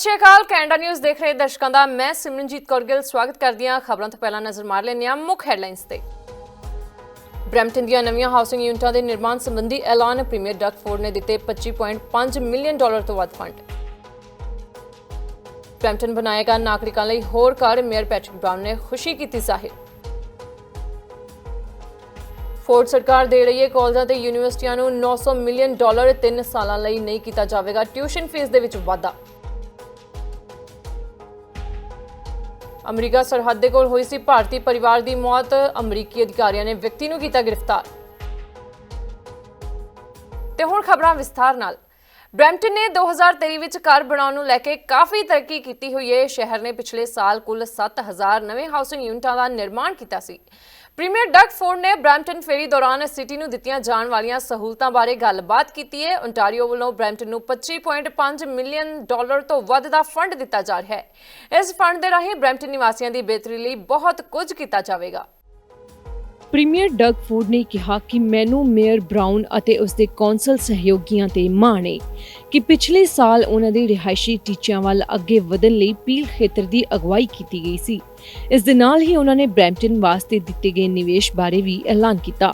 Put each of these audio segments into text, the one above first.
ਸਤਿ ਸ਼੍ਰੀ ਅਕਾਲ, Canada news ਦੇਖ ਰਹੇ ਦਰਸ਼ਕਾਂ ਦਾ, ਮੈਂ ਸਿਮਰਨਜੀਤ ਕੌਰ ਗਿੱਲ। ਸਵਾਗਤ ਕਰਦੀ ਹਾਂ ਖਬਰਾਂ ਤੋਂ ਪਹਿਲਾਂ ਨਜ਼ਰ ਮਾਰ ਲੈਂਦੇ ਹਾਂ ਮੁੱਖ ਹੈਡਲਾਈਨਸ ਤੇ। ਬ੍ਰੈਂਪਟਨ ਦੀਆਂ ਨਵੀਆਂ ਹਾਊਸਿੰਗ ਯੂਨਿਟਾਂ ਦੇ ਨਿਰਮਾਣ ਸੰਬੰਧੀ ਐਲਾਨ ਪ੍ਰੀਮੀਅਰ ਡਕਫੋਰਡ ਨੇ ਦਿੱਤੇ 25.5 ਮਿਲੀਅਨ ਡਾਲਰ ਤੋਂ ਵੱਧ ਫੰਡ। ਬ੍ਰੈਂਪਟਨ ਬਣਾਏਗਾ ਨਾਗਰਿਕਾਂ ਲਈ ਹੋਰ ਘਰ ਮੇਅਰ ਪੈਟਰਿਕ ਬ੍ਰਾਊਨ ਨੇ ਖੁਸ਼ੀ ਕੀਤੀ ਜ਼ਾਹਿਰ। ਫੋਰਡ ਸਰਕਾਰ ਦੇ ਰਹੀ ਹੈ ਕਾਲਜਾਂ ਤੇ ਯੂਨੀਵਰਸਿਟੀਆਂ ਨੂੰ 900 ਮਿਲੀਅਨ ਡਾਲਰ 3 ਸਾਲਾਂ ਲਈ ਨਹੀਂ ਕੀਤਾ ਜਾਵੇਗਾ ਟਿਊਸ਼ਨ ਫੀਸ ਦੇ ਵਿੱਚ ਵਾਧਾ। ਅਮਰੀਕਾ ਸਰਹੱਦ ਦੇ ਕੋਲ ਹੋਈ ਸੀ। ਭਾਰਤੀ ਪਰਿਵਾਰ ਦੀ ਮੌਤ, ਅਮਰੀਕੀ ਅਧਿਕਾਰੀਆਂ ਨੇ ਵਿਅਕਤੀ ਨੂੰ ਕੀਤਾ ਗ੍ਰਿਫਤਾਰ। ਤੇ ਹੁਣ ਖਬਰਾਂ ਵਿਸਥਾਰ ਨਾਲ। ਬ੍ਰੈਂਪਟਨ ਨੇ 2023 ਵਿੱਚ ਘਰ ਬਣਾਉਣ ਨੂੰ ਲੈ ਕੇ ਕਾਫੀ ਤਰੱਕੀ ਕੀਤੀ ਹੋਈ ਹੈ ਸ਼ਹਿਰ ਨੇ ਪਿਛਲੇ ਸਾਲ ਕੁੱਲ 7000 ਨਵੇਂ ਹਾਊਸਿੰਗ ਯੂਨਿਟਾਂ ਦਾ ਨਿਰਮਾਣ ਕੀਤਾ ਸੀ। ਪ੍ਰੀਮੀਅਰ ਡਗ ਫੋਰਡ ਨੇ ਬ੍ਰੈਂਪਟਨ ਫੇਰੀ ਦੌਰਾਨ ਸਿਟੀ ਨੂੰ ਦਿੱਤੀਆਂ ਜਾਣ ਵਾਲੀਆਂ ਸਹੂਲਤਾਂ ਬਾਰੇ ਗੱਲਬਾਤ ਕੀਤੀ ਹੈ। ਓਨਟਾਰੀਓ ਵੱਲੋਂ ਬ੍ਰੈਂਪਟਨ ਨੂੰ 25.5 ਮਿਲੀਅਨ ਡਾਲਰ ਤੋਂ ਵੱਧ ਦਾ ਫੰਡ ਦਿੱਤਾ ਜਾ ਰਿਹਾ ਹੈ। ਇਸ ਫੰਡ ਦੇ ਰਾਹੀਂ ਬ੍ਰੈਂਪਟਨ ਨਿਵਾਸੀਆਂ ਦੀ ਬਿਹਤਰੀ ਲਈ ਬਹੁਤ ਕੁਝ ਕੀਤਾ ਜਾਵੇਗਾ। ਪ੍ਰੀਮੀਅਰ ਡਗ ਫੂਡ ਨੇ ਕਿਹਾ ਕਿ ਮੈਨੂੰ ਮੇਅਰ ਬ੍ਰਾਊਨ ਅਤੇ ਉਸ ਦੇ ਕੌਂਸਲ ਸਹਿਯੋਗੀਆਂ ਤੇ ਮਾਣ ਹੈ ਕਿ ਪਿਛਲੇ ਸਾਲ ਉਹਨਾਂ ਦੇ ਰਿਹਾਇਸ਼ੀ ਟੀਚਿਆਂ ਵੱਲ ਅੱਗੇ ਵਧਣ ਲਈ ਪੀਲ ਖੇਤਰ ਦੀ ਅਗਵਾਈ ਕੀਤੀ ਗਈ ਸੀ ਇਸ ਦੇ ਨਾਲ ਹੀ ਉਹਨਾਂ ਨੇ ਬ੍ਰੈਂਪਟਨ ਵਾਸਤੇ ਦਿੱਤੇ ਗਏ ਨਿਵੇਸ਼ ਬਾਰੇ ਵੀ ਐਲਾਨ ਕੀਤਾ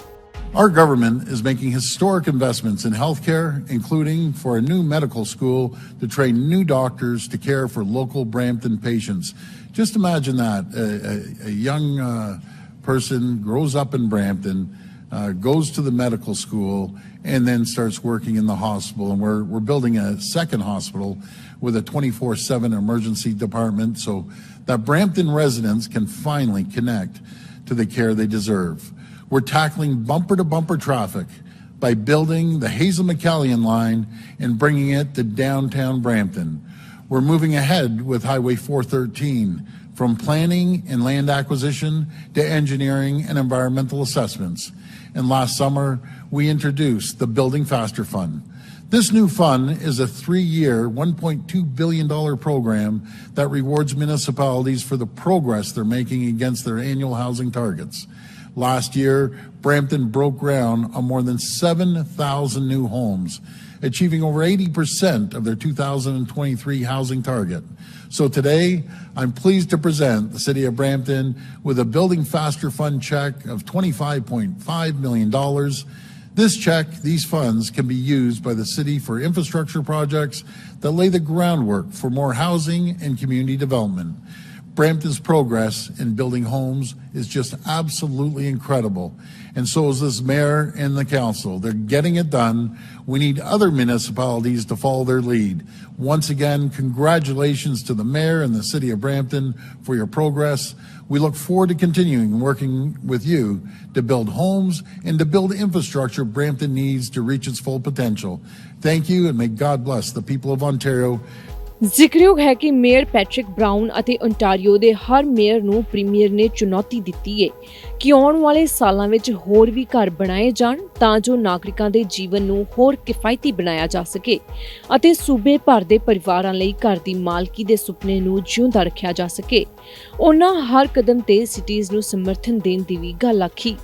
Our government is making historic investments in healthcare, including for a new medical school to train new doctors to care for local Brampton patients. Just imagine that a, a, a young uh, person grows up in Brampton, uh, goes to the medical school, and then starts working in the hospital. And we're, we're building a second hospital with a 24 7 emergency department so that Brampton residents can finally connect to the care they deserve. We're tackling bumper to bumper traffic by building the Hazel McCallion line and bringing it to downtown Brampton. We're moving ahead with Highway 413 from planning and land acquisition to engineering and environmental assessments. And last summer, we introduced the Building Faster Fund. This new fund is a three year, $1.2 billion program that rewards municipalities for the progress they're making against their annual housing targets. Last year, Brampton broke ground on more than 7,000 new homes, achieving over 80% of their 2023 housing target. So today, I'm pleased to present the City of Brampton with a Building Faster Fund check of $25.5 million. This check, these funds can be used by the city for infrastructure projects that lay the groundwork for more housing and community development. Brampton's progress in building homes is just absolutely incredible. And so is this mayor and the council. They're getting it done. We need other municipalities to follow their lead. Once again, congratulations to the mayor and the city of Brampton for your progress. We look forward to continuing working with you to build homes and to build infrastructure Brampton needs to reach its full potential. Thank you and may God bless the people of Ontario ਜ਼ਿਕਰਯੋਗ ਹੈ ਕਿ mayor Patrick Brown ਅਤੇ Ontario ਦੇ ਹਰ mayor ਨੂੰ premier ਨੇ ਚੁਣੌਤੀ ਦਿੱਤੀ ਹੈ ਕਿ ਆਉਣ ਵਾਲੇ ਸਾਲਾਂ ਵਿੱਚ ਹੋਰ ਵੀ ਘਰ ਬਣਾਏ ਜਾਣ ਤਾਂ ਜੋ ਨਾਗਰਿਕਾਂ ਦੇ ਜੀਵਨ ਨੂੰ ਹੋਰ ਕਿਫਾਇਤੀ ਬਣਾਇਆ ਜਾ ਸਕੇ ਅਤੇ ਸੂਬੇ ਭਰ ਦੇ ਪਰਿਵਾਰਾਂ ਲਈ ਘਰ ਦੀ ਮਾਲਕੀ ਦੇ ਸੁਪਨੇ ਨੂੰ ਜਿਉਂਦਾ ਰੱਖਿਆ ਜਾ ਸਕੇ। ਉਹਨਾਂ ਹਰ ਕਦਮ ਤੇ ਸਿਟੀਜ਼ ਨੂੰ ਸਮਰਥਨ ਦੇਣ ਦੀ ਵੀ ਗੱਲ ਆਖੀ।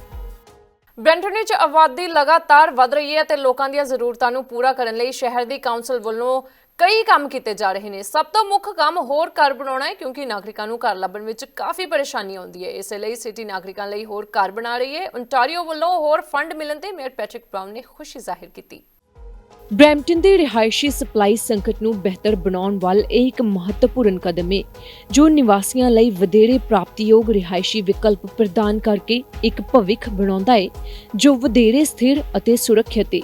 ਬ੍ਰੈਂਟਨ ਵਿੱਚ ਆਬਾਦੀ ਲਗਾਤਾਰ ਵਧ ਰਹੀ ਹੈ ਤੇ ਲੋਕਾਂ ਦੀਆਂ ਜ਼ਰੂਰਤਾਂ ਨੂੰ ਪੂਰਾ ਕਰਨ ਲਈ ਸ਼ਹਿਰ ਦੀ ਕਾਉਂਸਲ ਵੱਲੋਂ ਕਈ ਕੰਮ ਕੀਤੇ ਜਾ ਰਹੇ ਨੇ। ਸਭ ਤੋਂ ਮੁੱਖ ਕੰਮ ਹੋਰ ਘਰ ਬਣਾਉਣਾ ਹੈ, ਕਿਉਂਕਿ ਨਾਗਰਿਕਾਂ ਨੂੰ ਘਰ ਲੱਭਣ ਵਿੱਚ ਕਾਫੀ ਪਰੇਸ਼ਾਨੀ ਆਉਂਦੀ ਹੈ। ਇਸੇ ਲਈ ਸਿਟੀ ਨਾਗਰਿਕਾਂ ਲਈ ਹੋਰ ਘਰ ਬਣਾ ਰਹੀ ਹੈ। ਓਨਟਾਰੀਓ ਵੱਲੋਂ ਹੋਰ ਫੰਡ ਮਿਲਣ ਤੇ ਮੇਅਰ ਪੈਟਰਿਕ ਬ੍ਰਾਊਨ ਨੇ ਖੁਸ਼ੀ ਜ਼ਾਹਿਰ ਕੀਤੀ। ਬ੍ਰੈਂਪਟਨ ਦੇ ਰਿਹਾਇਸ਼ੀ ਸਪਲਾਈ ਸੰਕਟ ਨੂੰ ਬਿਹਤਰ ਬਣਾਉਣ ਵੱਲ ਇਹ ਇੱਕ ਮਹੱਤਵਪੂਰਨ ਕਦਮ ਹੈ ਜੋ ਨਿਵਾਸੀਆਂ ਲਈ ਵਧੇਰੇ ਪ੍ਰਾਪਤੀਯੋਗ ਰਿਹਾਇਸ਼ੀ ਵਿਕਲਪ ਪ੍ਰਦਾਨ ਕਰਕੇ ਇੱਕ ਭਵਿੱਖ ਬਣਾਉਂਦਾ ਹੈ ਜੋ ਵਧੇਰੇ ਸਥਿਰ ਅਤੇ ਸੁਰੱਖਿਅਤ ਹੈ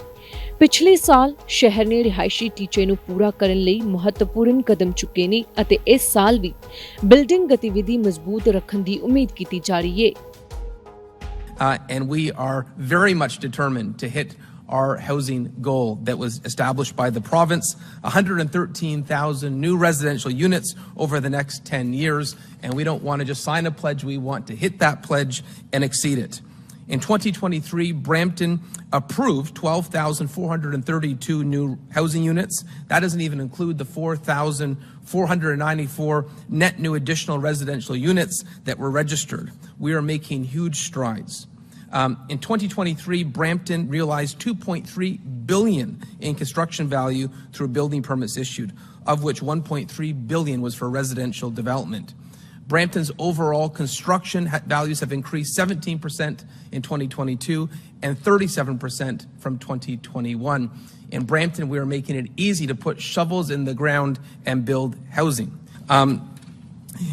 ਪਿਛਲੇ ਸਾਲ ਸ਼ਹਿਰ ਨੇ ਰਿਹਾਇਸ਼ੀ ਟੀਚੇ ਨੂੰ ਪੂਰਾ ਕਰਨ ਲਈ ਮਹੱਤਵਪੂਰਨ ਕਦਮ ਚੁੱਕੇ ਨੇ ਅਤੇ ਇਸ ਸਾਲ ਵੀ ਬਿਲਡਿੰਗ ਗਤੀਵਿਧੀ ਮਜ਼ਬੂਤ ਰੱਖਣ ਦੀ ਉਮੀਦ ਕੀਤੀ ਜਾ ਰਹੀ ਹੈ Uh, and we are very much determined to hit our housing goal that was established by the province 113,000 new residential units over the next 10 years. And we don't want to just sign a pledge, we want to hit that pledge and exceed it. In 2023, Brampton approved 12,432 new housing units. That doesn't even include the 4,494 net new additional residential units that were registered. We are making huge strides. Um, in 2023, Brampton realized 2.3 billion in construction value through building permits issued. of which 1.3 billion was for residential development. Brampton's overall construction values have increased 17% in 2022 and 37% from 2021. In Brampton, we are making it easy to put shovels in the ground and build housing. Um,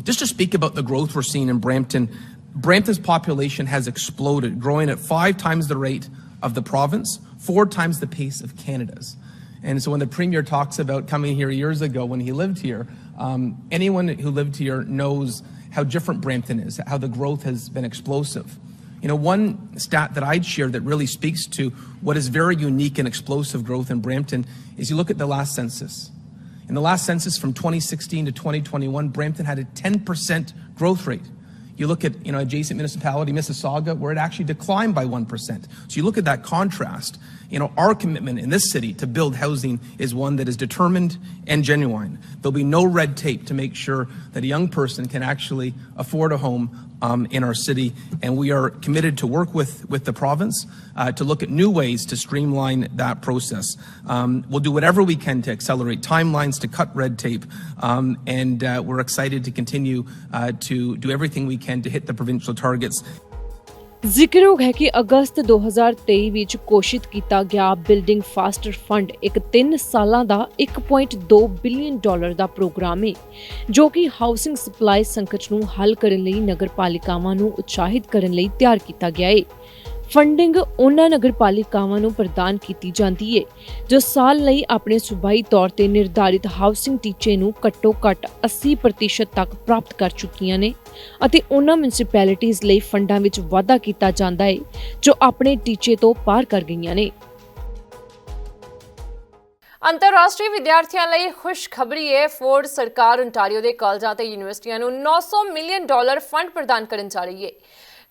just to speak about the growth we're seeing in Brampton, Brampton's population has exploded, growing at five times the rate of the province, four times the pace of Canada's. And so when the premier talks about coming here years ago when he lived here, um, anyone who lived here knows how different Brampton is, how the growth has been explosive. You know, one stat that I'd share that really speaks to what is very unique and explosive growth in Brampton is you look at the last census. In the last census from 2016 to 2021, Brampton had a 10% growth rate. You look at, you know, adjacent municipality, Mississauga, where it actually declined by 1%. So you look at that contrast. You know, our commitment in this city to build housing is one that is determined and genuine. There'll be no red tape to make sure that a young person can actually afford a home um, in our city, and we are committed to work with, with the province uh, to look at new ways to streamline that process. Um, we'll do whatever we can to accelerate timelines, to cut red tape, um, and uh, we're excited to continue uh, to do everything we can to hit the provincial targets. ਜ਼ਿਕਰਯੋਗ ਹੈ ਕਿ ਅਗਸਤ 2023 ਵਿੱਚ ਘੋਸ਼ਿਤ ਕੀਤਾ ਗਿਆ building foster fund ਇੱਕ 3 ਸਾਲਾਂ ਦਾ 1.2 ਬਿਲੀਅਨ ਡਾਲਰ ਦਾ ਪ੍ਰੋਗਰਾਮ ਹੈ ਜੋ ਕਿ ਹਾਊਸਿੰਗ ਸਪਲਾਈ ਸੰਕਟ ਨੂੰ ਹੱਲ ਕਰਨ ਲਈ ਨਗਰਪਾਲਿਕਾਵਾਂ ਨੂੰ ਉਤਸ਼ਾਹਿਤ ਕਰਨ ਲਈ ਤਿਆਰ ਕੀਤਾ ਗਿਆ ਹੈ ਫੰਡਿੰਗ ਉਹਨਾਂ ਨਗਰ ਪਾਲਿਕਾਵਾਂ ਨੂੰ ਪ੍ਰਦਾਨ ਕੀਤੀ ਜਾਂਦੀ ਹੈ ਜੋ ਸਾਲ ਲਈ ਆਪਣੇ ਸੂਬਾਈ ਤੌਰ ਤੇ ਨਿਰਧਾਰਿਤ ਹਾਊਸਿੰਗ ਟੀਚੇ ਨੂੰ ਘੱਟੋ-ਘੱਟ 80% ਤੱਕ ਪ੍ਰਾਪਤ ਕਰ ਚੁੱਕੀਆਂ ਨੇ ਅਤੇ ਉਹਨਾਂ ਮਿਊਨਿਸਪੈਲਿਟੀਜ਼ ਲਈ ਫੰਡਾਂ ਵਿੱਚ ਵਾਧਾ ਕੀਤਾ ਜਾਂਦਾ ਹੈ ਜੋ ਆਪਣੇ ਟੀਚੇ ਤੋਂ ਪਾਰ ਕਰ ਗਈਆਂ ਨੇ। ਅੰਤਰਰਾਸ਼ਟਰੀ ਵਿਦਿਆਰਥੀਆਂ ਲਈ ਖੁਸ਼ਖਬਰੀ ਹੈ ਫੋਰਡ ਸਰਕਾਰ ontario ਦੇ ਕਾਲਜਾਂ ਤੇ ਯੂਨੀਵਰਸਿਟੀਆਂ ਨੂੰ 900 ਮਿਲੀਅਨ ਡਾਲਰ ਫੰਡ ਪ੍ਰਦਾਨ ਕਰਨ ਜਾ ਰਹੀ ਹੈ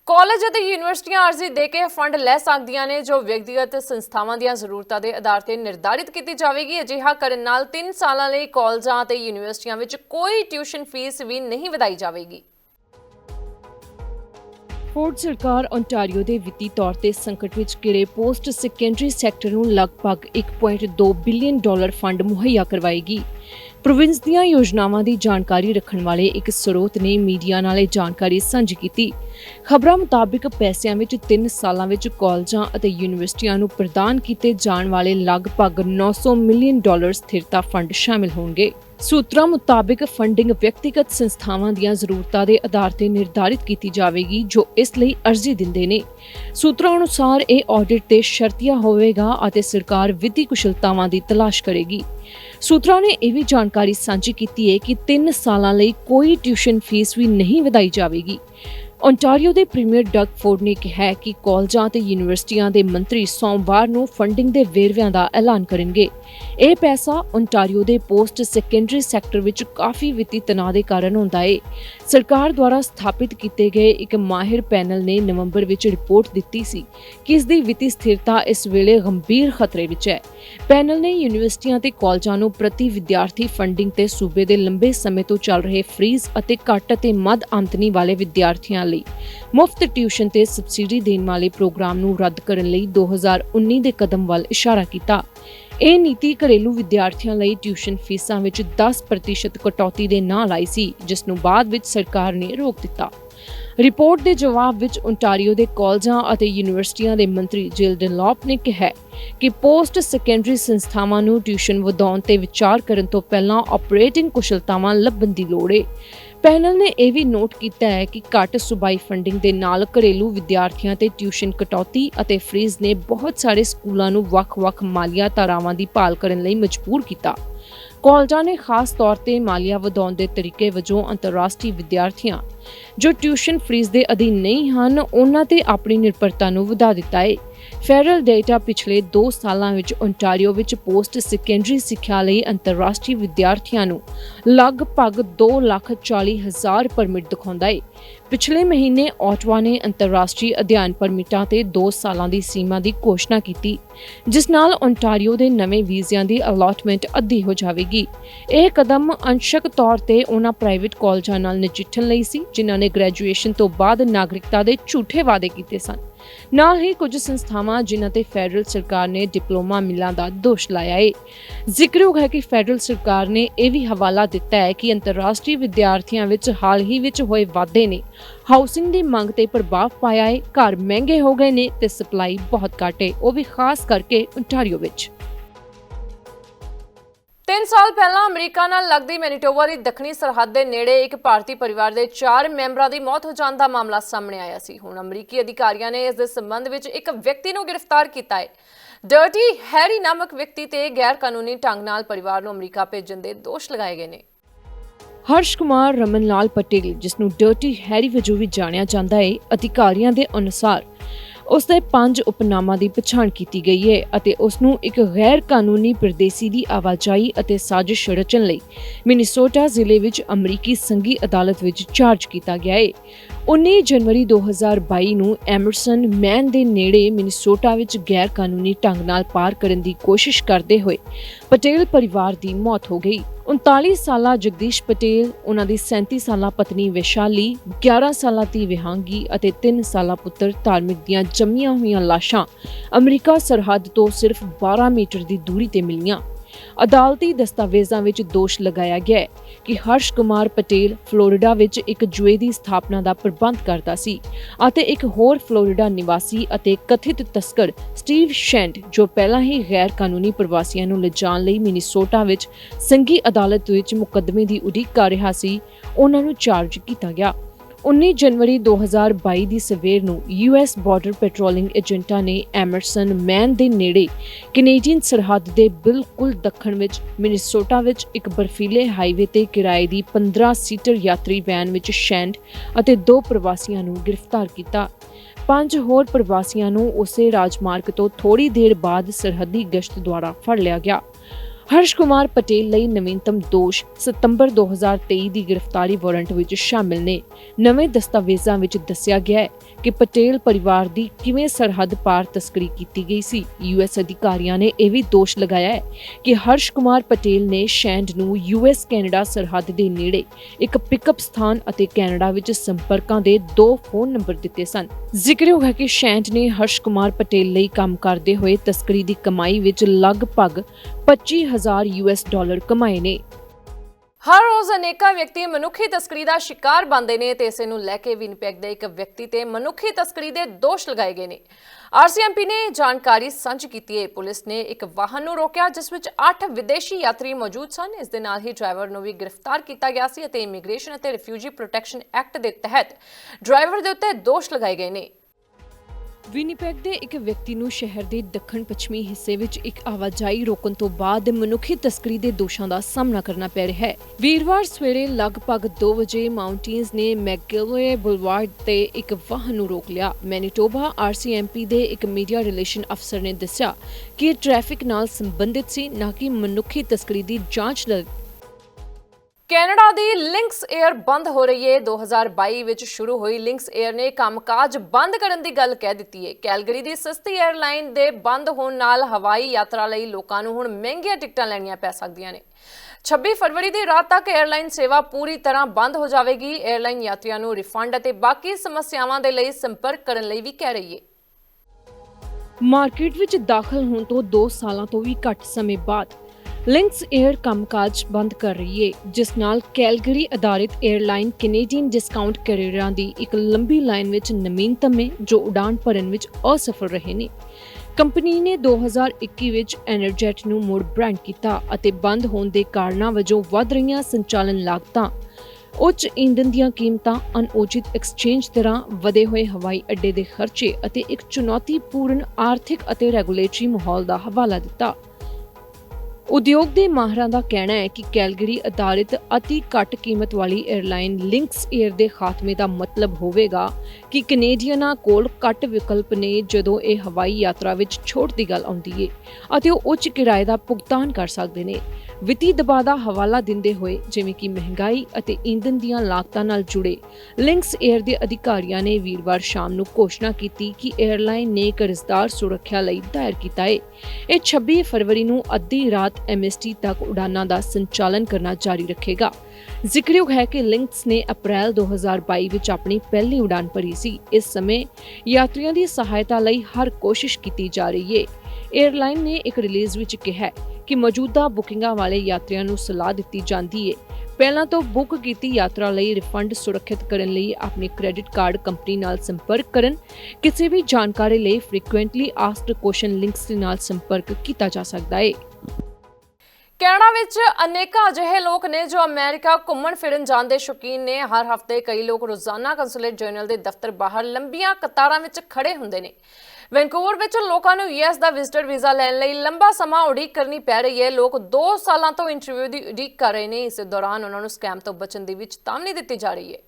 ਕਾਲਜ ਅਤੇ ਯੂਨੀਵਰਸਿਟੀਆਂ ਅਰਜ਼ੀ ਦੇ ਕੇ ਫੰਡ ਲੈ ਸਕਦੀਆਂ ਨੇ, ਜੋ ਵਿਅਕਤੀਗਤ ਸੰਸਥਾਵਾਂ ਦੀਆਂ ਜ਼ਰੂਰਤਾਂ ਦੇ ਆਧਾਰ ਤੇ ਨਿਰਧਾਰਿਤ ਕੀਤੀ ਜਾਵੇਗੀ। ਅਜਿਹਾ ਕਰਨ ਨਾਲ 3 ਸਾਲਾਂ ਲਈ ਕਾਲਜਾਂ ਅਤੇ ਯੂਨੀਵਰਸਿਟੀਆਂ ਵਿੱਚ ਕੋਈ ਟਿਊਸ਼ਨ ਫੀਸ ਵੀ ਨਹੀਂ ਵਧਾਈ ਜਾਵੇਗੀ। ਫੋਰਡ ਸਰਕਾਰ ਓਨਟਾਰੀਓ ਦੇ ਵਿੱਤੀ ਤੌਰ ਤੇ ਸੰਕਟ ਵਿੱਚ ਘਿਰੇ ਪੋਸਟ ਸੈਕੰਡਰੀ ਸੈਕਟਰ ਨੂੰ ਲਗਭਗ 1.2 ਬਿਲੀਅਨ ਡਾਲਰ ਫੰਡ ਮੁਹੱਈਆ ਕਰਵਾਏਗੀ। ਪ੍ਰੋਵਿੰਸ ਦੀਆਂ ਯੋਜਨਾਵਾਂ ਦੀ ਜਾਣਕਾਰੀ ਰੱਖਣ ਵਾਲੇ ਇੱਕ ਸਰੋਤ ਨੇ ਮੀਡੀਆ ਨਾਲ ਇਹ ਜਾਣਕਾਰੀ ਸਾਂਝੀ ਕੀਤੀ। ਖਬਰਾਂ ਮੁਤਾਬਿਕ ਪੈਸਿਆਂ ਵਿੱਚ 3 ਸਾਲਾਂ ਵਿੱਚ ਕਾਲਜਾਂ ਅਤੇ ਯੂਨੀਵਰਸਿਟੀਆਂ ਨੂੰ ਪ੍ਰਦਾਨ ਕੀਤੇ ਜਾਣ ਵਾਲੇ ਲਗਭਗ 900 ਮਿਲੀਅਨ ਡਾਲਰ ਸਥਿਰਤਾ ਫੰਡ ਸ਼ਾਮਿਲ ਹੋਣਗੇ। ਸੂਤਰਾਂ ਮੁਤਾਬਿਕ ਫੰਡਿੰਗ ਵਿਅਕਤੀਗਤ ਸੰਸਥਾਵਾਂ ਦੀਆਂ ਜ਼ਰੂਰਤਾਂ ਦੇ ਆਧਾਰ ਤੇ ਨਿਰਧਾਰਿਤ ਕੀਤੀ ਜਾਵੇਗੀ, ਜੋ ਇਸ ਲਈ ਅਰਜ਼ੀ ਦਿੰਦੇ ਨੇ। ਸੂਤਰਾਂ ਅਨੁਸਾਰ ਇਹ ਆਡਿਟ ਤੇ ਸ਼ਰਤੀਆ ਹੋਵੇਗਾ ਅਤੇ ਸਰਕਾਰ ਵਿੱਤੀ ਕੁਸ਼ਲਤਾਵਾਂ ਦੀ ਤਲਾਸ਼ ਕਰੇਗੀ। ਸੂਤਰਾਂ ਨੇ ਇਹ ਵੀ ਜਾਣਕਾਰੀ ਸਾਂਝੀ ਕੀਤੀ ਹੈ ਕਿ 3 ਸਾਲਾਂ ਲਈ ਕੋਈ ਟਿਊਸ਼ਨ ਫੀਸ ਵੀ ਨਹੀਂ ਵਧਾਈ ਜਾਵੇਗੀ। ਓਨਟਾਰੀਓ ਦੇ ਪ੍ਰੀਮੀਅਰ ਡਗ ਫੋਰਡ ਨੇ ਕਿਹਾ ਕਿ ਕਾਲਜਾਂ ਤੇ ਯੂਨੀਵਰਸਿਟੀਆਂ ਦੇ ਮੰਤਰੀ ਸੋਮਵਾਰ ਨੂੰ ਫੰਡਿੰਗ ਦੇ ਵੇਰਵਿਆਂ ਦਾ ਐਲਾਨ ਕਰਨਗੇ। ਇਹ ਪੈਸਾ ਓਨਟਾਰੀਓ ਦੇ ਪੋਸਟ ਸੈਕੰਡਰੀ ਸੈਕਟਰ ਵਿੱਚ ਕਾਫੀ ਵਿੱਤੀ ਤਣਾਅ ਦੇ ਕਾਰਨ ਹੁੰਦਾ ਹੈ ਸਰਕਾਰ ਦੁਆਰਾ ਸਥਾਪਿਤ ਕੀਤੇ ਗਏ ਇੱਕ ਮਾਹਿਰ ਪੈਨਲ ਨੇ ਨਵੰਬਰ ਵਿੱਚ ਰਿਪੋਰਟ ਦਿੱਤੀ ਸੀ ਕਿ ਇਸ ਦੀ ਵਿੱਤੀ ਸਥਿਰਤਾ ਇਸ ਵੇਲੇ ਗੰਭੀਰ ਖਤਰੇ ਵਿੱਚ ਹੈ। ਪੈਨਲ ਨੇ ਯੂਨੀਵਰਸਿਟੀਆਂ ਤੇ ਕਾਲਜਾਂ ਨੂੰ ਪ੍ਰਤੀ ਵਿਦਿਆਰਥੀ ਫੰਡਿੰਗ ਤੇ ਸੂਬੇ ਦੇ ਲੰਬੇ ਸਮੇਂ ਤੋਂ ਚੱਲ ਰਹੇ ਫ੍ਰੀਜ਼ ਅਤੇ ਘੱਟ ਅਤੇ ਮੱਧ ਆਮਦਨੀ ਵਾਲੇ ਵਿਦਿਆਰਥੀਆਂ ਲਈ। ਮੁਫਤ ਟਿਊਸ਼ਨ ਤੇ ਸਬਸਿਡੀ ਦੇਣ ਵਾਲੇ ਪ੍ਰੋਗਰਾਮ ਨੂੰ ਰੱਦ ਕਰਨ ਲਈ 2019 ਦੇ ਕਦਮ ਵੱਲ ਇਸ਼ਾਰਾ ਕੀਤਾ। ਇਹ ਨੀਤੀ ਘਰੇਲੂ ਵਿਦਿਆਰਥੀਆਂ ਲਈ ਟਿਊਸ਼ਨ ਫੀਸਾਂ ਵਿੱਚ 10% ਕਟੌਤੀ ਦੇ ਨਾਂ ਲਾਈ ਸੀ, ਜਿਸ ਨੂੰ ਬਾਅਦ ਵਿੱਚ ਸਰਕਾਰ ਨੇ ਰੋਕ ਦਿੱਤਾ। ਰਿਪੋਰਟ ਦੇ ਜਵਾਬ ਵਿੱਚ ਓਨਟਾਰੀਓ ਦੇ ਕਾਲਜਾਂ ਅਤੇ ਯੂਨੀਵਰਸਿਟੀਆਂ ਦੇ ਮੰਤਰੀ ਜਿਲ ਡਨਲੌਪ ਨੇ ਕਿਹਾ ਕਿ ਪੋਸਟ ਸੈਕੰਡਰੀ ਸੰਸਥਾਵਾਂ ਨੂੰ ਟਿਊਸ਼ਨ ਵਧਾਉਣ ਤੇ ਵਿਚਾਰ ਕਰਨ ਤੋਂ ਪਹਿਲਾਂ ਆਪਰੇਟਿੰਗ ਕੁਸ਼ਲਤਾਵਾਂ ਲੱਭਣ ਦੀ ਲੋੜ ਹੈ ਪੈਨਲ ਨੇ ਇਹ ਵੀ ਨੋਟ ਕੀਤਾ ਹੈ ਕਿ ਘੱਟ ਸੂਬਾਈ ਫੰਡਿੰਗ ਦੇ ਨਾਲ ਘਰੇਲੂ ਵਿਦਿਆਰਥੀਆਂ ਤੇ ਟਿਊਸ਼ਨ ਕਟੌਤੀ ਅਤੇ ਫ੍ਰੀਜ਼ ਨੇ ਬਹੁਤ ਸਾਰੇ ਸਕੂਲਾਂ ਨੂੰ ਵੱਖ-ਵੱਖ ਮਾਲੀਆ ਧਾਰਾਵਾਂ ਦੀ ਭਾਲ ਕਰਨ ਲਈ ਮਜਬੂਰ ਕੀਤਾ। ਕਾਲਜਾਂ ਨੇ ਖਾਸ ਤੌਰ ਤੇ ਮਾਲੀਆ ਵਧਾਉਣ ਦੇ ਤਰੀਕੇ ਵਜੋਂ ਅੰਤਰਰਾਸ਼ਟਰੀ ਵਿਦਿਆਰਥੀਆਂ ਜੋ ਟਿਊਸ਼ਨ ਫ੍ਰੀਜ਼ ਦੇ ਅਧੀਨ ਨਹੀਂ ਹਨ, ਉਹਨਾਂ ਤੇ ਆਪਣੀ ਨਿਰਭਰਤਾ ਨੂੰ ਵਧਾ ਦਿੱਤਾ ਹੈ। ਫੈਡਰਲ ਡੇਟਾ ਪਿਛਲੇ 2 ਸਾਲਾਂ ਵਿੱਚ ਓਨਟਾਰੀਓ ਵਿੱਚ ਪੋਸਟ ਸੈਕੰਡਰੀ ਸਿੱਖਿਆ ਲਈ ਅੰਤਰਰਾਸ਼ਟਰੀ ਵਿਦਿਆਰਥੀਆਂ ਨੂੰ ਲਗਭਗ 2,40,000 ਪਰਮਿਟ ਦਿਖਾਉਂਦਾ ਹੈ ਪਿਛਲੇ ਮਹੀਨੇ ਆਟਵਾ ਨੇ ਅੰਤਰਰਾਸ਼ਟਰੀ ਅਧਿਐਨ ਪਰਮਿਟਾਂ ਤੇ 2 ਸਾਲਾਂ ਦੀ ਸੀਮਾ ਦੀ ਘੋਸ਼ਣਾ ਕੀਤੀ ਜਿਸ ਨਾਲ ਓਨਟਾਰੀਓ ਦੇ ਨਵੇਂ ਵੀਜ਼ਿਆਂ ਦੀ ਅਲਾਟਮੈਂਟ ਅੱਧੀ ਹੋ ਜਾਵੇਗੀ। ਇਹ ਕਦਮ ਅੰਸ਼ਕ ਤੌਰ ਤੇ ਉਹਨਾਂ ਪ੍ਰਾਈਵੇਟ ਕਾਲਜਾਂ ਨਾਲ ਨਜਿੱਠਣ ਲਈ ਸੀ ਜਿਨ੍ਹਾਂ ਨੇ ਗ੍ਰੈਜੂਏਸ਼ਨ ਤੋਂ ਬਾਅਦ ਨਾਗਰਿਕਤਾ ਦੇ ਝੂਠੇ ਵਾਅਦੇ ਕੀਤੇ ਸਨ। ਨਾਲ ਹੀ ਕੁਝ ਸੰਸਥਾਵਾਂ ਜਿਨ੍ਹਾਂ ਤੇ ਫੈਡਰਲ ਸਰਕਾਰ ਨੇ ਡਿਪਲੋਮਾ ਮਿਲਾਂ ਦਾ ਦੋਸ਼ ਲਾਇਆ ਹੈ ਜ਼ਿਕਰਯੋਗ ਹੈ ਕਿ ਫੈਡਰਲ ਸਰਕਾਰ ਨੇ ਇਹ ਵੀ ਹਵਾਲਾ ਦਿੱਤਾ ਹੈ ਕਿ ਅੰਤਰਰਾਸ਼ਟਰੀ ਵਿਦਿਆਰਥੀਆਂ ਵਿੱਚ ਹਾਲ ਹੀ ਵਿੱਚ ਹੋਏ ਵਾਧੇ ਨੇ। ਹਾਊਸਿੰਗ ਦੀ ਮੰਗ ਤੇ ਪ੍ਰਭਾਵ ਪਾਇਆ ਹੈ ਘਰ ਮਹਿੰਗੇ ਹੋ ਗਏ ਨੇ ਤੇ ਸਪਲਾਈ ਬਹੁਤ ਘੱਟ ਹੈ ਉਹ ਵੀ ਖਾਸ ਕਰਕੇ ontario ਵਿੱਚ। ਤਿੰਨ ਸਾਲ ਪਹਿਲਾਂ ਅਮਰੀਕਾ ਨਾਲ ਲੱਗਦੀ ਮੈਨੀਟੋਬਾ ਦੀ ਦੱਖਣੀ ਸਰਹੱਦ ਦੇ ਨੇੜੇ ਇੱਕ ਭਾਰਤੀ ਪਰਿਵਾਰ ਦੇ ਚਾਰ ਮੈਂਬਰਾਂ ਦੀ ਮੌਤ ਹੋ ਜਾਣ ਦਾ ਮਾਮਲਾ ਸਾਹਮਣੇ ਆਇਆ ਸੀ। ਹੁਣ ਅਮਰੀਕੀ ਅਧਿਕਾਰੀਆਂ ਨੇ ਇਸ ਦੇ ਸੰਬੰਧ ਵਿੱਚ ਇੱਕ ਵਿਅਕਤੀ ਨੂੰ ਗ੍ਰਿਫਤਾਰ ਕੀਤਾ ਹੈ। ਡਰਟੀ ਹੈਰੀ ਨਾਮਕ ਵਿਅਕਤੀ ਤੇ ਗੈਰ ਕਾਨੂੰਨੀ ਢੰਗ ਨਾਲ ਪਰਿਵਾਰ ਨੂੰ ਅਮਰੀਕਾ ਭੇਜਣ ਦੇ ਦੋਸ਼ ਲਗਾਏ ਗਏ ਨੇ। ਹਰਸ਼ ਕੁਮਾਰ ਰਮਨ ਲਾਲ ਪਟੇਲ, ਜਿਸ ਨੂੰ ਡਰਟੀ ਹੈਰੀ ਵਜੋਂ ਵੀ ਜਾਣਿਆ ਜਾਂਦਾ ਹੈ, ਅਧਿਕਾਰੀਆਂ ਦੇ ਅਨੁਸਾਰ ਉਸ ਦੇ ਪੰਜ ਉਪਨਾਮਾਂ ਦੀ ਪਛਾਣ ਕੀਤੀ ਗਈ ਹੈ ਅਤੇ ਉਸ ਨੂੰ ਇੱਕ ਗੈਰ ਕਾਨੂੰਨੀ ਪਰਦੇਸੀ ਦੀ ਆਵਾਜਾਈ ਅਤੇ ਸਾਜ਼ਿਸ਼ ਰਚਣ ਲਈ ਮਿਨੀਸੋਟਾ ਜ਼ਿਲ੍ਹੇ ਵਿੱਚ ਅਮਰੀਕੀ ਸੰਘੀ ਅਦਾਲਤ ਵਿੱਚ ਚਾਰਜ ਕੀਤਾ ਗਿਆ ਹੈ। 19 ਜਨਵਰੀ 2022 ਨੂੰ ਐਮਰਸਨ ਮੈਨ ਦੇ ਨੇੜੇ ਮਿਨੀਸੋਟਾ ਵਿੱਚ ਗੈਰ ਕਾਨੂੰਨੀ ਢੰਗ ਨਾਲ ਪਾਰ ਕਰਨ ਦੀ ਕੋਸ਼ਿਸ਼ ਕਰਦੇ ਹੋਏ ਪਟੇਲ ਪਰਿਵਾਰ ਦੀ ਮੌਤ ਹੋ ਗਈ। 39 ਸਾਲਾ ਜਗਦੀਸ਼ ਪਟੇਲ ਉਹਨਾਂ ਦੀ 37 ਸਾਲਾ ਪਤਨੀ ਵਿਸ਼ਾਲੀ 11 ਸਾਲਾ ਧੀ ਵਿਹਾਂਗੀ ਅਤੇ 3 ਸਾਲਾ ਪੁੱਤਰ ਧਾਰਮਿਕ ਦੀਆਂ ਜੰਮੀਆਂ ਹੋਈਆਂ ਲਾਸ਼ਾਂ ਅਮਰੀਕਾ ਸਰਹੱਦ ਤੋਂ ਸਿਰਫ 12 ਮੀਟਰ ਦੀ ਦੂਰੀ ਤੇ ਮਿਲੀਆਂ। ਅਦਾਲਤੀ ਦਸਤਾਵੇਜ਼ਾਂ ਵਿੱਚ ਦੋਸ਼ ਲਗਾਇਆ ਗਿਆ ਹੈ ਕਿ ਹਰਸ਼ ਕੁਮਾਰ ਪਟੇਲ ਫਲੋਰੀਡਾ ਵਿੱਚ ਇੱਕ ਜੂਏ ਦੀ ਸਥਾਪਨਾ ਦਾ ਪ੍ਰਬੰਧ ਕਰਦਾ ਸੀ ਅਤੇ ਇੱਕ ਹੋਰ ਫਲੋਰੀਡਾ ਨਿਵਾਸੀ ਅਤੇ ਕਥਿਤ ਤਸਕਰ ਸਟੀਵ ਸ਼ੈਂਟ, ਜੋ ਪਹਿਲਾਂ ਹੀ ਗੈਰ ਕਾਨੂੰਨੀ ਪ੍ਰਵਾਸੀਆਂ ਨੂੰ ਲਿਜਾਣ ਲਈ ਮਿਨੀਸੋਟਾ ਵਿੱਚ ਸੰਘੀ ਅਦਾਲਤ ਵਿੱਚ ਮੁਕੱਦਮੇ ਦੀ ਉਡੀਕ ਕਰ ਰਿਹਾ ਸੀ, ਉਹਨਾਂ ਨੂੰ ਚਾਰਜ ਕੀਤਾ ਗਿਆ। 19 ਜਨਵਰੀ 2022 ਦੀ ਸਵੇਰ ਨੂੰ ਯੂਐਸ ਬਾਰਡਰ ਪੈਟਰੋਲਿੰਗ ਏਜੰਟਾਂ ਨੇ ਐਮਰਸਨ ਮੈਨ ਦੇ ਨੇੜੇ ਕੈਨੇਡੀਅਨ ਸਰਹੱਦ ਦੇ ਬਿਲਕੁਲ ਦੱਖਣ ਵਿੱਚ, ਮਿਨੀਸੋਟਾ ਵਿੱਚ ਇੱਕ ਬਰਫੀਲੇ ਹਾਈਵੇ ਤੇ ਕਿਰਾਏ ਦੀ 15 ਸੀਟਰ ਯਾਤਰੀ ਵੈਨ ਵਿੱਚ ਸ਼ੈਂਡ ਅਤੇ ਦੋ ਪ੍ਰਵਾਸੀਆਂ ਨੂੰ ਗ੍ਰਿਫਤਾਰ ਕੀਤਾ। ਪੰਜ ਹੋਰ ਪ੍ਰਵਾਸੀਆਂ ਨੂੰ ਉਸੇ ਰਾਜਮਾਰਗ ਤੋਂ ਥੋੜੀ ਦੇਰ ਬਾਅਦ ਸਰਹੱਦੀ ਗਸ਼ਤ ਦੁਆਰਾ ਫੜ ਲਿਆ ਗਿਆ। ਹਰਸ਼ ਕੁਮਾਰ ਪਟੇਲ ਲਈ ਨਵੀਨਤਮ ਦੋਸ਼ ਸਤੰਬਰ 2023 ਦੀ ਗ੍ਰਿਫਤਾਰੀ ਵਾਰੰਟ ਵਿੱਚ ਸ਼ਾਮਿਲ ਨੇ। ਨਵੇਂ ਦਸਤਾਵੇਜ਼ਾਂ ਵਿੱਚ ਦੱਸਿਆ ਗਿਆ ਹੈ ਕਿ ਪਟੇਲ ਪਰਿਵਾਰ ਦੀ ਕਿਵੇਂ ਸਰਹੱਦ ਪਾਰ ਤਸਕਰੀ ਕੀਤੀ ਗਈ ਸੀ। ਯੂਐਸ ਅਧਿਕਾਰੀਆਂ ਨੇ ਇਹ ਵੀ ਦੋਸ਼ ਲਗਾਇਆ ਹੈ ਕਿ ਹਰਸ਼ ਕੁਮਾਰ ਪਟੇਲ ਨੇ ਸ਼ੈਂਡ ਨੂੰ ਯੂਐਸ ਕੈਨੇਡਾ ਸਰਹੱਦ ਦੇ ਨੇੜੇ ਇੱਕ ਪਿਕਅਪ ਸਥਾਨ ਅਤੇ ਕੈਨੇਡਾ ਵਿੱਚ ਸੰਪਰਕਾਂ ਦੇ ਦੋ ਫੋਨ ਨੰਬਰ ਦਿੱਤੇ ਸਨ। ਜ਼ਿਕਰਯੋਗ ਹੈ ਕਿ ਸ਼ੈਂਡ ਨੇ ਹਰਸ਼ ਕੁਮਾਰ ਪਟੇਲ ਲਈ ਕੰਮ ਕਰਦੇ ਹੋਏ ਤਸਕਰੀ ਦੀ ਕਮਾਈ ਵਿੱਚ ਲਗਭਗ 25000 ਯੂਐਸ ਡਾਲਰ ਕਮਾਏ ਨੇ। ਹਰ ਰੋਜ਼ ਅਨੇਕਾਂ ਵਿਅਕਤੀ ਮਨੁੱਖੀ ਤਸਕਰੀ ਦਾ ਸ਼ਿਕਾਰ ਬਣਦੇ ਨੇ ਤੇ ਇਸੇ ਨੂੰ ਲੈ ਕੇ ਵਿਨਪੈਗ ਦੇ ਇੱਕ ਵਿਅਕਤੀ ਤੇ ਮਨੁੱਖੀ ਤਸਕਰੀ ਦੇ ਦੋਸ਼ ਲਗਾਏ ਗਏ ਨੇ। ਆਰਸੀਐਮਪੀ ਨੇ ਜਾਣਕਾਰੀ ਸਾਂਝੀ ਕੀਤੀ ਹੈ। ਪੁਲਿਸ ਨੇ ਇੱਕ ਵਾਹਨ ਨੂੰ ਰੋਕਿਆ, ਜਿਸ ਵਿੱਚ 8 ਵਿਦੇਸ਼ੀ ਯਾਤਰੀ ਮੌਜੂਦ ਸਨ। ਇਸ ਦੇ ਨਾਲ ਹੀ ਡਰਾਈਵਰ ਨੂੰ ਵੀ ਗ੍ਰਿਫਤਾਰ ਕੀਤਾ ਗਿਆ ਸੀ ਅਤੇ ਇਮੀਗ੍ਰੇਸ਼ਨ ਅਤੇ ਰਿਫਿਊਜੀ ਪ੍ਰੋਟੈਕਸ਼ਨ ਐਕਟ ਦੇ ਤਹਿਤ ਡਰਾਈਵਰ ਦੇ ਉੱਤੇ ਦੋਸ਼ ਲਗਾਏ ਗਏ ਨੇ। ਵਿਨੀਪੈਗ ਦੇ ਇੱਕ ਵਿਅਕਤੀ ਨੂੰ ਸ਼ਹਿਰ ਦੇ ਦੱਖਣ ਪੱਛਮੀ ਹਿੱਸੇ ਵਿੱਚ ਇੱਕ ਆਵਾਜਾਈ ਰੋਕਣ ਤੋਂ ਬਾਅਦ ਮਨੁੱਖੀ ਤਸਕਰੀ ਦੇ ਦੋਸ਼ਾਂ ਦਾ ਸਾਹਮਣਾ ਕਰਨਾ ਪੈ ਰਿਹਾ ਹੈ। ਵੀਰਵਾਰ ਸਵੇਰੇ ਲਗਭਗ 2 ਵਜੇ ਮਾਊਂਟੇਨਸ ਨੇ ਮੈਕਗਿਲਵੇ ਬੁਲਵਾਰਡ ਤੇ ਇੱਕ ਵਾਹਨ ਨੂੰ ਰੋਕ ਲਿਆ। ਮੈਨੀਟੋਬਾ ਆਰਸੀਐਮਪੀ ਦੇ ਇੱਕ ਮੀਡੀਆ ਰਿਲੇਸ਼ਨ ਅਫਸਰ ਨੇ ਦੱਸਿਆ ਕਿ ਇਹ ਟ੍ਰੈਫਿਕ ਨਾਲ ਸੰਬੰਧਿਤ ਸੀ, ਨਾ ਕਿ ਮਨੁੱਖੀ ਤਸਕਰੀ ਦੀ ਜਾਂਚ ਕੈਨੇਡਾ ਦੀ ਲਿੰਕਸ 에ਅਰ ਬੰਦ ਹੋ ਰਹੀ ਹੈ 2022 ਵਿੱਚ ਸ਼ੁਰੂ ਹੋਈ ਲਿੰਕਸ 에ਅਰ ਨੇ ਕੰਮਕਾਜ ਬੰਦ ਕਰਨ ਦੀ ਗੱਲ ਕਹਿ ਦਿੱਤੀ ਹੈ ਕੈਲਗਰੀ ਦੀ ਸਸਤੀ 에ਅਰਲਾਈਨ ਦੇ ਬੰਦ ਹੋਣ ਨਾਲ ਹਵਾਈ ਯਾਤਰਾ ਲਈ ਲੋਕਾਂ ਨੂੰ ਹੁਣ ਮਹਿੰਗੀਆਂ ਟਿਕਟਾਂ ਲੈਣੀਆਂ ਪੈ ਸਕਦੀਆਂ ਨੇ। 26 ਫਰਵਰੀ ਦੀ ਰਾਤ ਤੱਕ 에ਅਰਲਾਈਨ ਸੇਵਾ ਪੂਰੀ ਤਰ੍ਹਾਂ ਬੰਦ ਹੋ ਜਾਵੇਗੀ। 에ਅਰਲਾਈਨ ਯਾਤਰੀਆਂ ਨੂੰ ਰਿਫੰਡ ਅਤੇ ਬਾਕੀ ਸਮੱਸਿਆਵਾਂ ਦੇ ਲਈ ਸੰਪਰਕ ਕਰਨ ਲਈ ਵੀ ਕਹਿ ਰਹੀ ਹੈ ਮਾਰਕੀਟ ਵਿੱਚ ਦਾਖਲ ਹੋਣ ਤੋਂ 2 ਸਾਲਾਂ ਤੋਂ ਵੀ ਘੱਟ ਸਮੇਂ ਬਾਅਦ ਲਿੰਕਸ 에ਅਰ ਕੰਮਕਾਜ ਬੰਦ ਕਰ ਰਹੀ ਹੈ ਜਿਸ ਨਾਲ ਕੈਲਗਰੀ ਆਧਾਰਿਤ 에ਅਰਲਾਈਨ ਕੈਨੇਡੀਅਨ ਡਿਸਕਾਊਂਟ ਕੈਰੀਅਰਾਂ ਦੀ ਇੱਕ ਲੰਬੀ ਲਾਈਨ ਵਿੱਚ ਨਵੀਨਤਮ ਹੈ ਜੋ ਉਡਾਨ ਭਰਨ ਵਿੱਚ ਅਸਫਲ ਰਹੇ ਨੇ। ਕੰਪਨੀ ਨੇ 2021 ਵਿੱਚ ਐਨਰਜੈਟ ਨੂੰ ਮੁੜ ਬ੍ਰਾਂਡ ਕੀਤਾ ਅਤੇ ਬੰਦ ਹੋਣ ਦੇ ਕਾਰਨਾਂ ਵਜੋਂ ਵੱਧ ਰਹੀਆਂ ਸੰਚਾਲਨ ਲਾਗਤਾਂ, ਉੱਚ ਈਂਧਨ ਦੀਆਂ ਕੀਮਤਾਂ ਅਨਉਚਿਤ ਐਕਸਚੇਂਜ ਦਰਾਂ, ਵਧੇ ਹੋਏ ਹਵਾਈ ਅੱਡੇ ਦੇ ਖਰਚੇ ਅਤੇ ਇੱਕ ਚੁਣੌਤੀਪੂਰਨ ਆਰਥਿਕ ਅਤੇ ਰੈਗੂਲੇਟਰੀ ਮਾਹੌਲ ਦਾ ਹਵਾਲਾ ਦਿੱਤਾ। ਉਦਯੋਗ ਦੇ ਮਾਹਰਾਂ ਦਾ ਕਹਿਣਾ ਹੈ ਕਿ ਕੈਲਗਰੀ ਆਧਾਰਿਤ অতি ਘੱਟ ਕੀਮਤ ਵਾਲੀ 에ਅਰਲਾਈਨ ਲਿੰਕਸ 에ਅਰ ਦੇ ਖਾਤਮੇ ਦਾ ਮਤਲਬ ਹੋਵੇਗਾ ਕਿ ਕੈਨੇਡੀਅਨਾਂ ਕੋਲ ਘੱਟ ਵਿਕਲਪ ਨੇ ਜਦੋਂ ਇਹ ਹਵਾਈ ਯਾਤਰਾ ਵਿੱਚ ਛੋਟ ਦੀ ਗੱਲ ਆਉਂਦੀ ਹੈ ਅਤੇ ਉਹ ਉੱਚ ਕਿਰਾਏ ਦਾ ਭੁਗਤਾਨ ਕਰ ਸਕਦੇ ਨੇ। ਵਿੱਤੀ ਦਬਾਅ ਦਾ ਹਵਾਲਾ ਦਿੰਦੇ ਹੋਏ ਜਿਵੇਂ ਕਿ ਮਹਿੰਗਾਈ ਅਤੇ ਈਂਧਨ ਦੀਆਂ ਲਾਗਤਾਂ ਨਾਲ ਜੁੜੇ ਲਿੰਕਸ 에ਅਰ ਦੇ ਅਧਿਕਾਰੀਆਂ ਨੇ ਵੀਰਵਾਰ ਸ਼ਾਮ ਨੂੰ ਘੋਸ਼ਣਾ ਕੀਤੀ ਕਿ 에ਅਰਲਾਈਨ ਨੇ ਕਰਜ਼ਦਾਰ ਸੁਰੱਖਿਆ ਲਈ ਦਾਇਰ ਕੀਤਾ ਏ। ਇਹ 26 ਫਰਵਰੀ ਨੂੰ ਅੱਧੀ ਰਾਤ MST ਤੱਕ ਉਡਾਨਾਂ ਦਾ ਸੰਚਾਲਨ ਕਰਨਾ ਜਾਰੀ ਰੱਖੇਗਾ। ਜ਼ਿਕਰਯੋਗ ਹੈ ਕਿ ਲਿੰਕਸ ਨੇ ਅਪ੍ਰੈਲ 2022 ਵਿੱਚ ਆਪਣੀ ਪਹਿਲੀ ਉਡਾਨ ਭਰੀ ਸੀ। ਇਸ ਸਮੇਂ ਯਾਤਰੀਆਂ ਦੀ ਸਹਾਇਤਾ ਲਈ ਹਰ ਕੋਸ਼ਿਸ਼ ਕੀਤੀ ਜਾ ਰਹੀ ਹੈ 에ਅਰਲਾਈਨ ਨੇ ਇੱਕ ਰਿਲੀਜ਼ ਵਿੱਚ ਕਿਹਾ ਕਿ ਮੌਜੂਦਾ ਬੁਕਿੰਗਾਂ ਵਾਲੇ ਯਾਤਰੀਆਂ ਨੂੰ ਸਲਾਹ ਦਿੱਤੀ ਜਾਂਦੀ ਹੈ ਪਹਿਲਾਂ ਤੋਂ ਬੁੱਕ ਕੀਤੀ ਯਾਤਰਾ ਲਈ ਰਿਫੰਡ ਸੁਰੱਖਿਅਤ ਕਰਨ ਲਈ ਆਪਣੇ ਕ੍ਰੈਡਿਟ ਕਾਰਡ ਕੰਪਨੀ ਨਾਲ ਸੰਪਰਕ ਕਰਨ, ਕਿਸੇ ਵੀ ਜਾਣਕਾਰੀ ਲਈ ਫ੍ਰੀਕੁਐਂਟਲੀ ਆਸਕਡ ਕੁਐਸਚਨ ਲਿੰਕਸ ਦੇ ਨਾਲ ਸੰਪਰਕ ਕੀਤਾ ਜਾ ਸਕਦਾ ਹੈ ਕੈਨੇਡਾ ਵਿੱਚ ਅਨੇਕਾਂ ਅਜਿਹੇ ਲੋਕ ਨੇ ਜੋ ਅਮਰੀਕਾ ਘੁੰਮਣ ਫਿਰਨ ਜਾਣ ਦੇ ਸ਼ੌਕੀਨ ਨੇ। ਹਰ ਹਫ਼ਤੇ ਕਈ ਲੋਕ ਰੋਜ਼ਾਨਾ ਕੰਸੂਲੇਟ ਜਨਰਲ ਦੇ ਦਫ਼ਤਰ ਬਾਹਰ ਲੰਬੀਆਂ ਕਤਾਰਾਂ ਵਿੱਚ ਖੜੇ ਹੁੰਦੇ ਨੇ। ਵੈਨਕੂਵਰ ਵਿੱਚ ਲੋਕਾਂ ਨੂੰ ਯੂਐਸ ਦਾ ਵਿਜ਼ਟਰ ਵੀਜ਼ਾ ਲੈਣ ਲਈ ਲੰਬਾ ਸਮਾਂ ਉਡੀਕ ਕਰਨੀ ਪੈ ਰਹੀ ਹੈ। ਲੋਕ 2 ਸਾਲਾਂ ਤੋਂ ਇੰਟਰਵਿਊ ਦੀ ਉਡੀਕ ਕਰ ਰਹੇ ਨੇ। ਇਸ ਦੌਰਾਨ ਉਹਨਾਂ ਨੂੰ ਸਕੈਮ ਤੋਂ ਬਚਣ ਦੀ ਵੀ ਚੇਤਾਵਨੀ ਦਿੱਤੀ ਜਾ ਰਹੀ ਹੈ।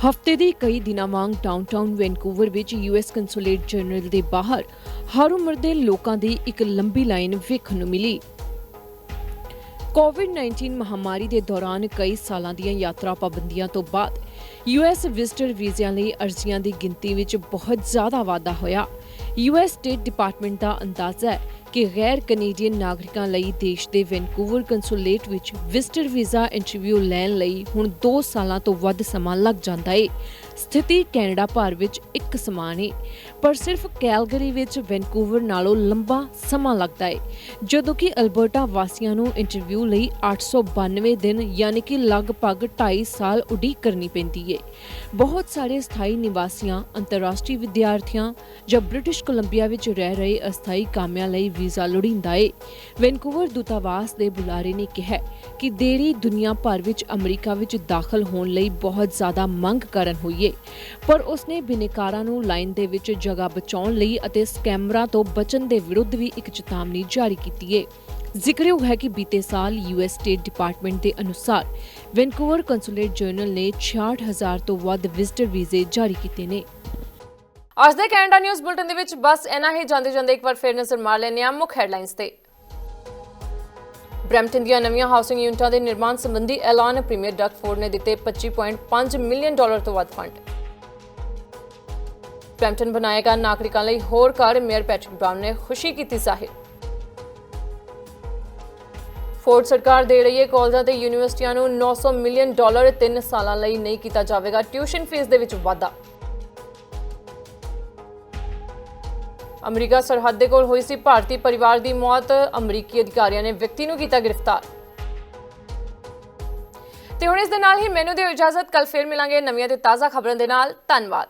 ਹਫ਼ਤੇ ਦੇ ਕਈ ਦਿਨਾਂ ਵਾਂਗ ਡਾਊਨਟਾਊਨ ਵੈਨਕੂਵਰ ਵਿੱਚ ਯੂਐਸ ਕੰਸੂਲੇਟ ਜਨਰਲ ਦੇ ਬਾਹਰ ਹਰ ਉਮਰ ਦੇ ਲੋਕਾਂ ਦੀ ਇੱਕ ਲੰਬੀ ਲਾਈਨ ਵੇਖਣ ਨੂੰ ਮਿਲੀ। ਕੋਵਿਡ-19 ਮਹਾਮਾਰੀ ਦੇ ਦੌਰਾਨ ਕਈ ਸਾਲਾਂ ਦੀਆਂ ਯਾਤਰਾ ਪਾਬੰਦੀਆਂ ਤੋਂ ਬਾਅਦ ਯੂਐਸ ਵਿਜ਼ਟਰ ਵੀਜ਼ਿਆਂ ਲਈ ਅਰਜ਼ੀਆਂ ਦੀ ਗਿਣਤੀ ਵਿੱਚ ਬਹੁਤ ਜ਼ਿਆਦਾ ਵਾਧਾ ਹੋਇਆ। ਯੂਐਸ ਸਟੇਟ ਡਿਪਾਰਟਮੈਂਟ ਦਾ ਅੰਦਾਜ਼ਾ ਹੈ ਕਿ ਗੈਰ ਕੈਨੇਡੀਅਨ ਨਾਗਰਿਕਾਂ ਲਈ ਦੇਸ਼ ਦੇ ਵੈਨਕੂਵਰ ਕੰਸੂਲੇਟ ਵਿੱਚ ਵਿਜ਼ਟਰ ਵੀਜ਼ਾ ਇੰਟਰਵਿਊ ਲੈਣ ਲਈ ਹੁਣ 2 ਸਾਲਾਂ ਤੋਂ ਵੱਧ ਸਮਾਂ ਲੱਗ ਜਾਂਦਾ ਹੈ ਸਥਿਤੀ ਕੈਨੇਡਾ ਭਰ ਵਿੱਚ ਇੱਕ ਸਮਾਨ ਹੈ ਪਰ ਸਿਰਫ ਕੈਲਗਰੀ ਵਿੱਚ ਵੈਨਕੂਵਰ ਨਾਲੋਂ ਲੰਬਾ ਸਮਾਂ ਲੱਗਦਾ ਹੈ ਜਦੋਂ ਕਿ ਅਲਬਰਟਾ ਵਾਸੀਆਂ ਨੂੰ ਇੰਟਰਵਿਊ ਲਈ 892 ਦਿਨ ਯਾਨੀ ਕਿ ਲਗਭਗ 2.5 ਸਾਲ ਉਡੀਕ ਕਰਨੀ ਪੈਂਦੀ ਹੈ ਬਹੁਤ ਸਾਰੇ ਸਥਾਈ ਨਿਵਾਸੀਆਂ, ਅੰਤਰਰਾਸ਼ਟਰੀ ਵਿਦਿਆਰਥੀਆਂ ਜਾਂ ਬ੍ਰਿਟਿਸ਼ ਕੋਲੰਬੀਆ ਵਿੱਚ ਰਹਿ ਰਹੇ ਅਸਥਾਈ ਕਾਮਿਆਂ ਲਈ ਵੀਜ਼ਾ ਲੋੜੀਂਦਾ ਹੈ ਵੈਨਕੂਵਰ ਦੂਤਾਵਾਸ ਦੇ ਬੁਲਾਰੇ ਨੇ ਕਿਹਾ ਕਿ ਦੇਰੀ ਦੁਨੀਆ ਭਰ ਵਿੱਚ ਅਮਰੀਕਾ ਵਿੱਚ ਦਾਖਲ ਹੋਣ ਲਈ ਬਹੁਤ ਜ਼ਿਆਦਾ ਮੰਗ ਕਰਨ ਹੋਈ ਹੈ ਪਰ ਉਸਨੇ ਬਿਨੇਕਾਰਾਂ ਨੂੰ ਲਾਈਨ ਦੇ ਵਿੱਚ ਜਗ੍ਹਾ ਬਚਾਉਣ ਲਈ ਅਤੇ ਸਕੈਮਰਾਂ ਤੋਂ ਬਚਣ ਦੇ ਵਿਰੁੱਧ ਵੀ ਇੱਕ ਚੇਤਾਵਨੀ ਜਾਰੀ ਕੀਤੀ ਹੈ ਜ਼ਿਕਰਯੋਗ ਹੈ ਕਿ ਬੀਤੇ ਸਾਲ ਯੂਐਸ ਸਟੇਟ ਡਿਪਾਰਟਮੈਂਟ ਦੇ ਅਨੁਸਾਰ ਵੈਨਕੂਵਰ ਕੰਸੂਲੇਟ ਜਨਰਲ ਨੇ 66000 ਤੋਂ ਵੱਧ ਵਿਜ਼ਟਰ ਵੀਜ਼ੇ ਜਾਰੀ ਕੀਤੇ ਨੇ। ਅੱਜ ਦੇ ਕੈਨੇਡਾ ਨਿਊਜ਼ ਬੁਲਟਨ ਦੇ ਵਿੱਚ ਬਸ ਇਹਨਾਂ ਹੀ। ਜਾਂਦੇ ਜਾਂਦੇ ਇੱਕ ਵਾਰ ਫੇਰ ਨਜ਼ਰ ਮਾਰ ਲੈਂਦੇ ਹਾਂ ਮੁੱਖ ਹੈਡਲਾਈਨਸ ਤੇ। ਬ੍ਰੈਂਪਟਨ ਦੀਆਂ ਨਵੀਆਂ ਹਾਊਸਿੰਗ ਯੂਨਿਟਾਂ ਦੇ ਨਿਰਮਾਣ ਸੰਬੰਧੀ ਐਲਾਨ ਪ੍ਰੀਮੀਅਰ ਡਕ ਫੋਰਡ ਨੇ ਦਿੱਤੇ 25.5 ਮਿਲੀਅਨ ਡਾਲਰ ਤੋਂ ਵੱਧ ਫੰਡ। ਬ੍ਰੈਂਪਟਨ ਬਣਾਏਗਾ ਨਾਗਰਿਕਾਂ ਲਈ ਹੋਰ ਘਰ ਮੇਅਰ ਪੈਟਰਿਕ ਬ੍ਰਾਊਨ ਨੇ ਖੁਸ਼ੀ ਕੀਤੀ ਜ਼ਾਹਿਰ। ਫੋਰਡ ਸਰਕਾਰ ਦੇ ਰਹੀ ਹੈ ਕਾਲਜਾਂ ਤੇ ਯੂਨੀਵਰਸਿਟੀਆਂ ਨੂੰ 900 ਮਿਲੀਅਨ ਡਾਲਰ 3 ਸਾਲਾਂ ਲਈ ਨਹੀਂ ਕੀਤਾ ਜਾਵੇਗਾ ਟਿਊਸ਼ਨ ਫੀਸ ਦੇ ਵਿੱਚ ਵਾਧਾ। ਅਮਰੀਕਾ ਸਰਹੱਦ ਦੇ ਕੋਲ ਹੋਈ ਸੀ ਭਾਰਤੀ ਪਰਿਵਾਰ ਦੀ ਮੌਤ। ਅਮਰੀਕੀ ਅਧਿਕਾਰੀਆਂ ਨੇ ਵਿਅਕਤੀ ਨੂੰ ਕੀਤਾ ਗ੍ਰਿਫਤਾਰ। ਤੇ ਹੁਣ ਇਸ ਦੇ ਨਾਲ ਹੀ ਮੈਨੂੰ ਦਿਓ ਇਜਾਜ਼ਤ ਕੱਲ ਫੇਰ ਮਿਲਾਂਗੇ ਨਵੀਆਂ ਤੇ ਤਾਜ਼ਾ ਖਬਰਾਂ ਦੇ ਨਾਲ। ਧੰਨਵਾਦ।